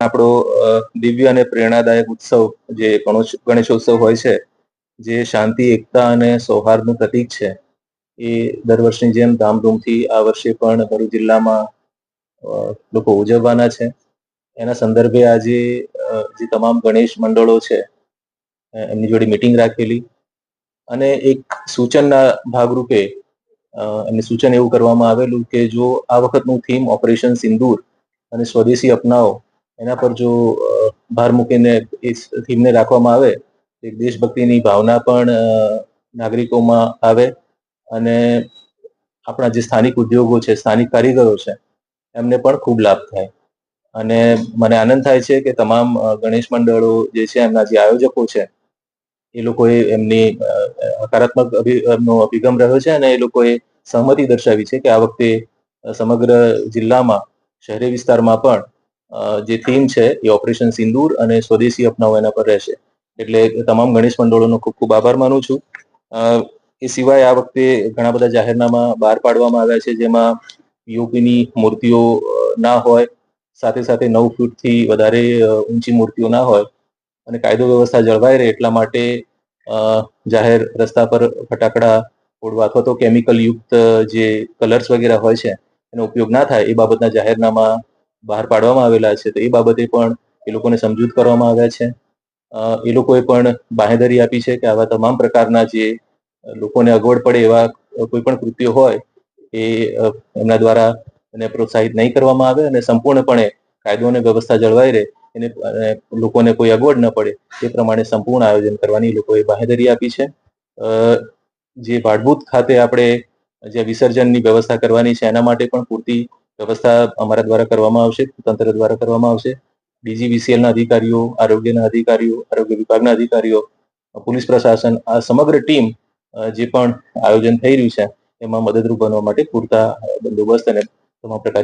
આપણો દિવ્ય અને પ્રેરણાદાયક ઉત્સવ જે ગણેશોત્સવ હોય છે, જે શાંતિ, એકતા અને સૌહાર્દનું પ્રતીક છે, એ દર વર્ષની જેમ ધામધૂમથી આ વર્ષે પણ ભરૂચ જિલ્લામાં લોકો ઉજવવાના છે. એના સંદર્ભે આજે જે તમામ ગણેશ મંડળો છે એમની જોડે મિટિંગ રાખેલી. અને એક સૂચનના ભાગરૂપે એમને સૂચન એવું કરવામાં આવેલું કે જો આ વખતનું થીમ ઓપરેશન સિંદૂર અને સ્વદેશી અપનાવો એના પર જો ભાર મૂકીને એ થીમને રાખવામાં આવે એક દેશભક્તિની ભાવના પણ નાગરિકોમાં આવે અને આપણા જે સ્થાનિક ઉદ્યોગો છે, સ્થાનિક કારીગરો છે, એમને પણ ખૂબ લાભ થાય. અને મને આનંદ થાય છે કે તમામ ગણેશ મંડળો જે છે, એમના જે આયોજકો છે, એ લોકોએ એમની હકારાત્મક એમનો અભિગમ રહ્યો છે અને એ લોકોએ સહમતિ દર્શાવી છે કે આ વખતે સમગ્ર જિલ્લામાં, શહેરી વિસ્તારમાં પણ જે થીમ છે એ ઓપરેશન સિંદૂર અને સ્વદેશી અપનાવો એના પર રહેશે. એટલે તમામ ગણેશ મંડળોનો ખૂબ ખૂબ આભાર માનું છું. એ સિવાય આ વખતે ઘણા બધા જાહેરનામા બહાર પાડવામાં આવ્યા છે, જેમાં પીઓપીની મૂર્તિઓ ના હોય, સાથે સાથે નવ ફૂટથી વધારે ઊંચી મૂર્તિઓ ના હોય અને કાયદો વ્યવસ્થા જળવાઈ રહે એટલા માટે જાહેર રસ્તા પર ફટાકડા ફોડવા અથવા તો કેમિકલ યુક્ત જે કલર્સ વગેરે હોય છે, એનો ઉપયોગ ના થાય એ બાબતના જાહેરનામા બહાર પાડવામાં આવેલા છે, તો એ બાબતે પણ એ લોકોને સમજૂત કરવામાં આવ્યા છે. એ લોકોએ પણ બાહેધરી આપી છે કે આવા તમામ પ્રકારના જે લોકોને અગવડ પડે એવા કોઈ પણ કૃત્યો હોય, એ એમના દ્વારા એને પ્રોત્સાહિત નહીં કરવામાં આવે અને સંપૂર્ણપણે કાયદો અને વ્યવસ્થા જળવાઈ રહે, એને લોકોને કોઈ અગવડ ન પડે, એ પ્રમાણે સંપૂર્ણ આયોજન કરવાની લોકોએ બાહેધરી આપી છે. જે ભાડભૂત ખાતે આપણે જે વિસર્જનની વ્યવસ્થા કરવાની છે, એના માટે પણ પૂરતી વ્યવસ્થા અમારા દ્વારા કરવામાં આવશે, તંત્ર દ્વારા કરવામાં આવશે. ડીજીવીસીએલના અધિકારીઓ, આરોગ્યના અધિકારીઓ, આરોગ્ય વિભાગના અધિકારીઓ, પોલીસ પ્રશાસન, આ સમગ્ર ટીમ જે પણ આયોજન થઈ રહ્યું છે, એમાં મદદરૂપ બનવા માટે પૂરતા બંદોબસ્ત અને તમામ પ્રકાર